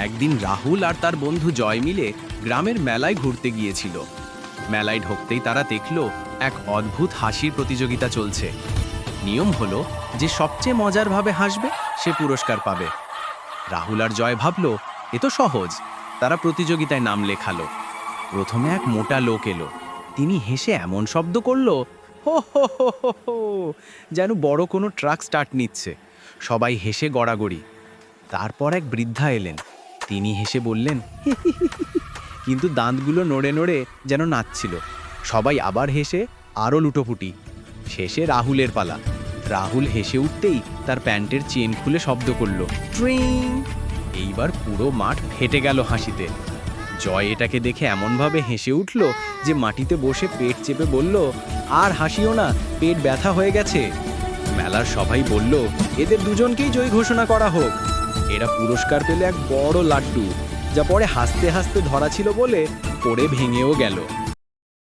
একদিন রাহুল আর তার বন্ধু জয় মিলে গ্রামের মেলায় ঘুরতে গিয়েছিল। মেলায় ঢুকতেই তারা দেখল, এক অদ্ভুত হাসির প্রতিযোগিতা চলছে। নিয়ম হলো, যে সবচেয়ে মজারভাবে হাসবে, সে পুরস্কার পাবে। রাহুল আর জয় ভাবল, এ তো সহজ। তারা প্রতিযোগিতায় নাম লেখালো। প্রথমে এক মোটা লোক এলো। তিনি হেসে এমন শব্দ করল হো হো হো। যেন বড় কোনো ট্রাক স্টার্ট নিচ্ছে। সবাই হেসে গড়াগড়ি। তারপর এক বৃদ্ধা এলেন। তিনি হেসে বললেন কিন্তু দাঁতগুলো নড়ে নড়ে যেন নাচছিল। সবাই আবার হেসে আরও লুটোপুটি। শেষে রাহুলের পালা। রাহুল হেসে উঠতেই তার প্যান্টের চেন খুলে শব্দ করল। ট্রিং। এইবার পুরো মাঠ ফেটে গেল হাসিতে। জয় এটাকে দেখে এমনভাবে হেসে উঠল যে মাটিতে বসে পেট চেপে বলল আর হাসিও না পেট ব্যথা হয়ে গেছে। মেলার সবাই বলল এদের দুজনকেই জয়ী ঘোষণা করা হোক। এরা পুরস্কার পেলে এক বড় লাড্ডু, যা পরে হাসতে হাসতে ধরা ছিল বলে পরে ভেঙেও গেল।